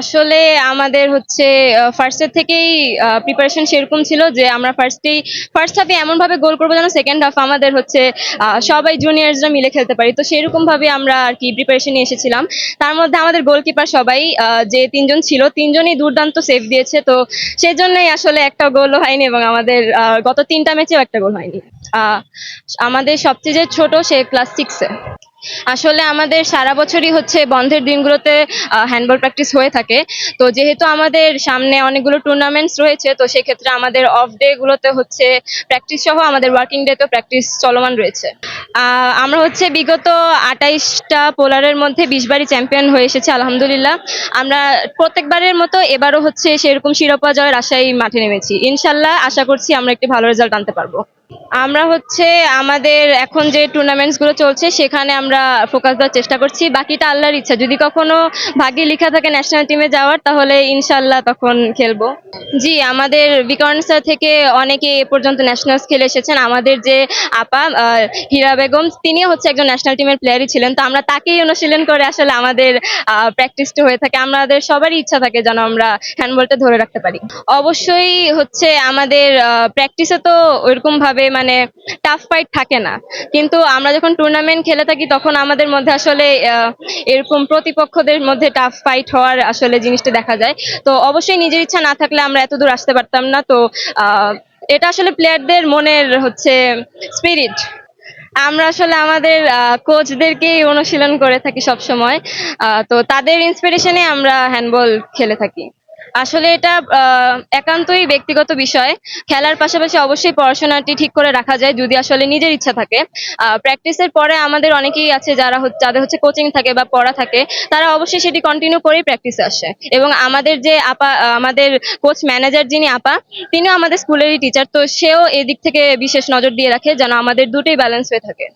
আসলে আমাদের হচ্ছে ফার্স্টের থেকেই প্রিপারেশন সেরকম ছিল যে আমরা ফার্স্টেই ফার্স্ট হাফে এমন ভাবে গোল করব যেন সেকেন্ড হাফ আমাদের হচ্ছে সবাই জুনিয়র্সরা মিলে খেলতে পারি। তো সেরকম ভাবে আমরা আর কি প্রিপারেশন নিয়ে এসেছিলাম। তার মধ্যে আমাদের গোলকিপার সবাই যে তিনজন ছিল, তিনজনই দুর্দান্ত সেভ দিয়েছে। তো সেই জন্যই আসলে একটা গোলও হয়নি এবং আমাদের গত তিনটা ম্যাচেও একটা গোল হয়নি। আমাদের সবচেয়ে যে ছোট সে ক্লাস সিক্সে আসলে আমাদের সারা বছরই হচ্ছে বন্ধের দিনগুলোতে হ্যান্ডবল প্র্যাকটিস হয়ে থাকে। তো যেহেতু আমাদের সামনে অনেকগুলো টুর্নামেন্টস রয়েছে, তো সেক্ষেত্রে আমাদের অফ ডে গুলোতে হচ্ছে প্র্যাকটিস সহ আমাদের ওয়ার্কিং ডে তো প্র্যাকটিস চলমান রয়েছে। আমরা হচ্ছে বিগত আটাইশটা পোলারের মধ্যে বিশ বারই চ্যাম্পিয়ন হয়ে এসেছে, আলহামদুলিল্লাহ। আমরা প্রত্যেকবারের মতো এবারও হচ্ছে সেরকম শিরোপা জয়ের আশায় মাঠে নেমেছি। ইনশাল্লাহ আশা করছি আমরা একটি ভালো রেজাল্ট আনতে পারব। আমরা হচ্ছে আমাদের এখন যে টুর্নামেন্টসগুলো চলছে, সেখানে আমরা ফোকাস দেওয়ার চেষ্টা করছি। বাকিটা আল্লাহর ইচ্ছা। যদি কখনো ভাগ্যে লেখা থাকে ন্যাশনাল টিমে যাওয়ার, তাহলে ইনশাল্লাহ তখন খেলব। জি, আমাদের বিকরণ স্যার থেকে অনেকে এ পর্যন্ত ন্যাশনালস খেলে এসেছেন। আমাদের যে আপা হীরা বেগম তিনি হচ্ছে একজন ন্যাশনাল টিমের প্লেয়ারই ছিলেন। তো আমরা তাকেই অনুশীলন করে আসলে আমাদের প্র্যাকটিসটা হয়ে থাকে। আমাদের সবারই ইচ্ছা থাকে যেন আমরা হ্যান্ডবলটা ধরে রাখতে পারি। অবশ্যই হচ্ছে আমাদের প্র্যাকটিসে তো ওইরকম ভাবে মানে টাফ ফাইট থাকে না। কিন্তু আমরা যখন টুর্নামেন্ট খেলে থাকি, তখন আমাদের মধ্যে আসলে এরকম প্রতিপক্ষদের মধ্যে টাফ ফাইট হওয়ার আসলে জিনিসটা দেখা যায়। তো অবশ্যই নিজের ইচ্ছা না থাকলে আমরা এত দূর আসতে পারতাম না। তো এটা আসলে প্লেয়ারদের মনের হচ্ছে স্পিরিট আমরা আসলে আমাদের কোচদেরকেই অনুশীলন করে থাকি সব সময় তো তাদের ইন্সপিরেশনে আমরা হ্যান্ডবল খেলে থাকি। আসলে এটা একান্তই ব্যক্তিগত বিষয়। খেলার পাশাপাশি অবশ্যই পড়াশোনাটি ঠিক করে রাখা যায় যদি আসলে নিজের ইচ্ছা থাকে। প্র্যাকটিসের পরে আমাদের অনেকেই আছে যারা যাদের হচ্ছে কোচিং থাকে বা পড়া থাকে, তারা অবশ্যই সেটি কন্টিনিউ করেই প্র্যাকটিসে আসে। এবং আমাদের যে আপা, আমাদের কোচ ম্যানেজার যিনি আপা, তিনিও আমাদের স্কুলেরই টিচার তো সেও এদিক থেকে বিশেষ নজর দিয়ে রাখে যেন আমাদের দুটোই ব্যালেন্স হয়ে থাকে।